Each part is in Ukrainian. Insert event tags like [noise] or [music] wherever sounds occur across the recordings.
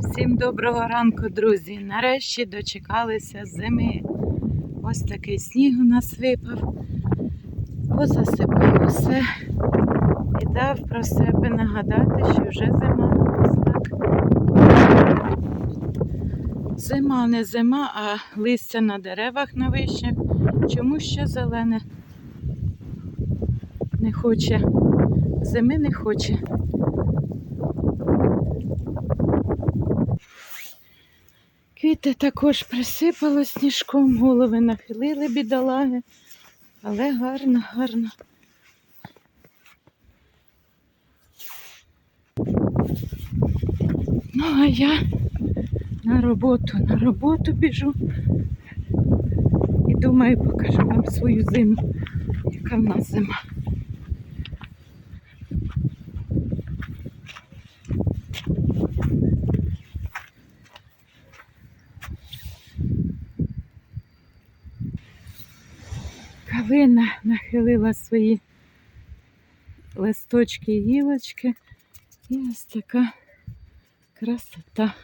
Всім доброго ранку, друзі. Нарешті дочекалися зими. Ось такий сніг у нас випав. Позасипав усе і дав про себе нагадати, що вже зима. Ось так. Зима не зима, а листя на деревах на вишнях. Чому ще зелене? Не хоче. Зими не хоче. Квіти також присипало сніжком, голови нахилили бідолаги, але гарно, гарно. Ну, а я на роботу, на роботу біжу і думаю, покажу вам свою зиму, яка в нас зима. Калина нахилила свої листочки і гілочки. І ось така красота.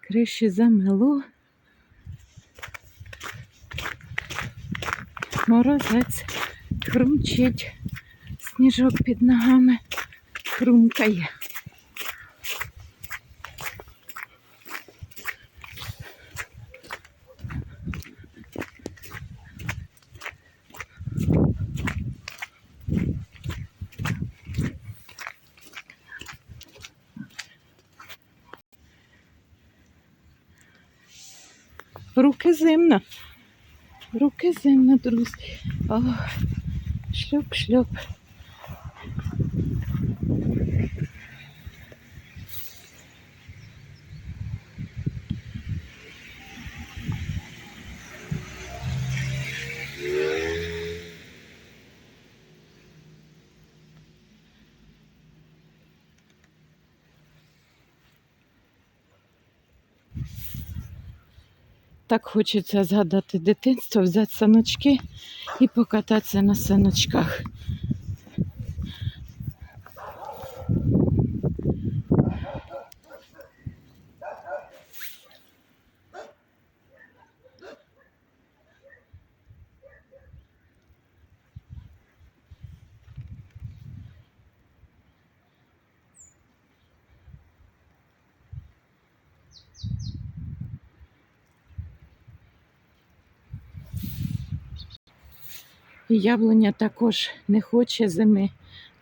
Криші замело. Морозець хрумчить. Сніжок під ногами хрумкає. Руки зимно. Руки зимно, друзі. О, Так хочеться згадати дитинство, взяти саночки і покататися на саночках. І яблуня також не хоче зими.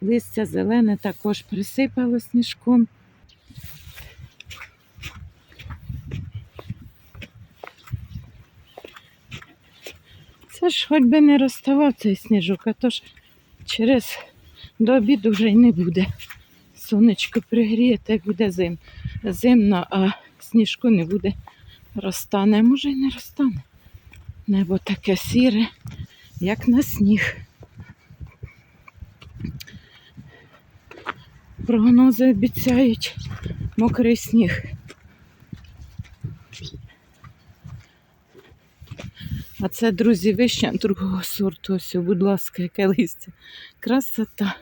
Листя зелене також присипало сніжком. Це ж хоч би не розставав цей сніжок, а то ж через до обіду вже й не буде. Сонечко пригріє, так буде зим. зимно, а сніжку не буде. Розтане, може й не розтане. Небо таке сіре як на сніг. Прогнози обіцяють мокрий сніг. А це, друзі, вишня другого сорту. Ось, будь ласка, яке листя. Красота.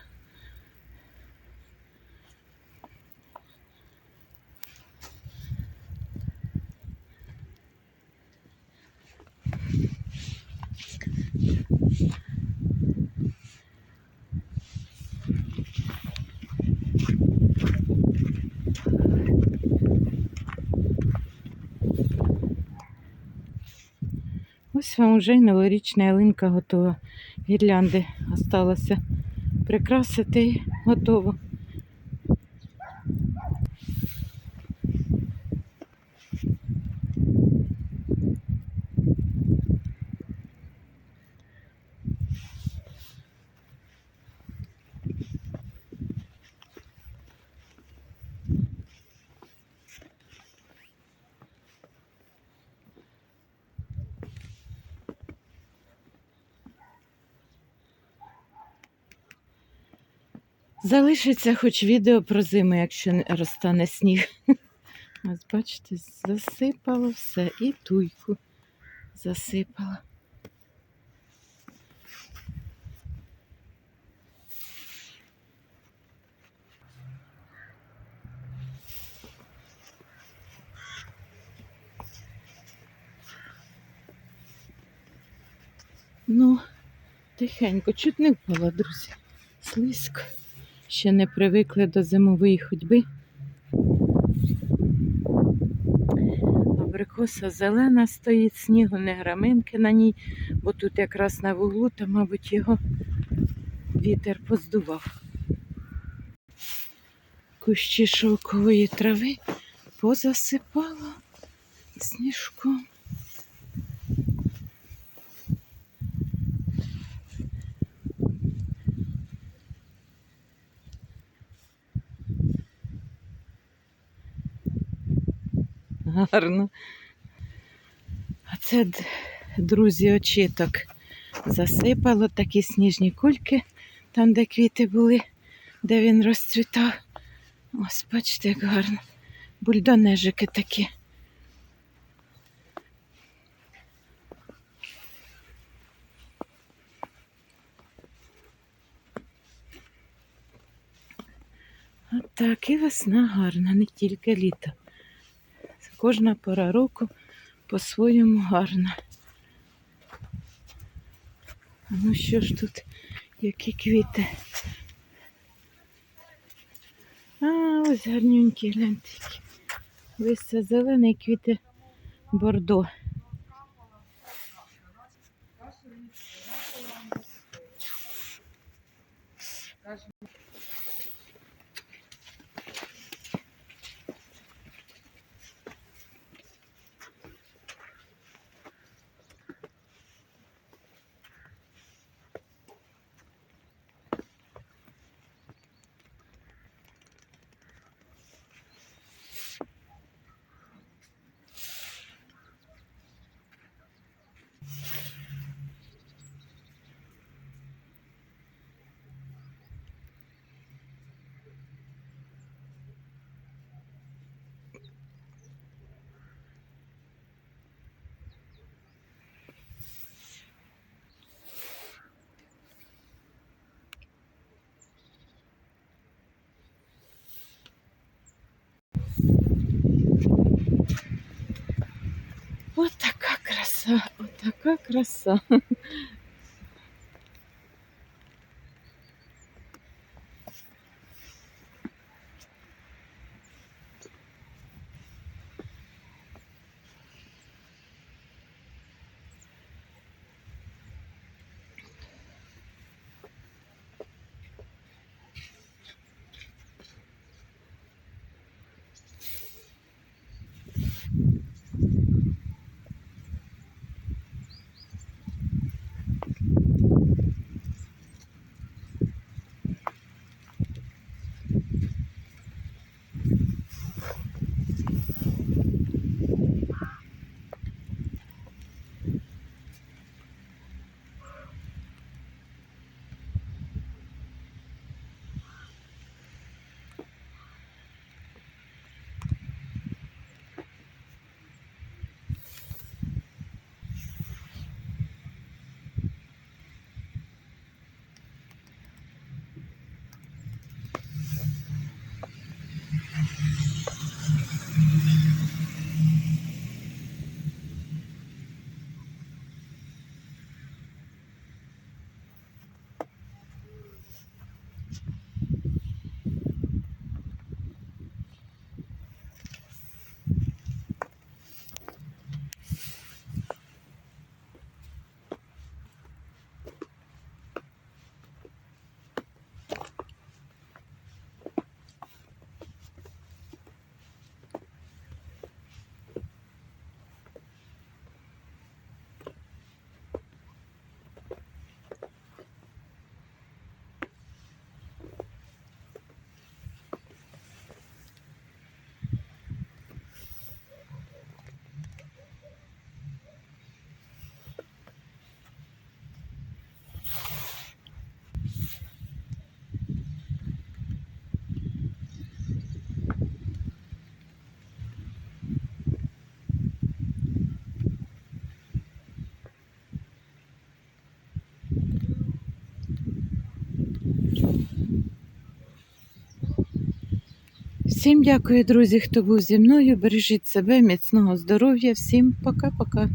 Ось вам вже й новорічна ялинка готова. Гірлянди осталося прикрасити і готово. Залишиться хоч відео про зиму, якщо не розтане сніг. [laughs] Ось бачите, засипало все і туйку засипало. Ну, тихенько, чуть не впала, друзі. Слизько. Ще не привикли до зимової ходьби. Абрикоса зелена стоїть, снігу не граминки на ній, бо тут якраз на вуглу, то, мабуть, його вітер поздував. Кущі шовкової трави позасипало сніжком. Гарно. А це, друзі, очіток засипало такі сніжні кульки, там, де квіти були, де він розцвітав. Ось, бачите, як гарно. Бульдонежики такі. От так, і весна гарна, не тільки літо. Кожна пора року по-своєму гарна. А Ну що ж тут, які квіти? А, ось гарнюнькі, гляньте. Листя зелене, і квіти бордо. От така краса, от така краса. Всім дякую, друзі, хто був зі мною. Бережіть себе, міцного здоров'я. Всім пока-пока.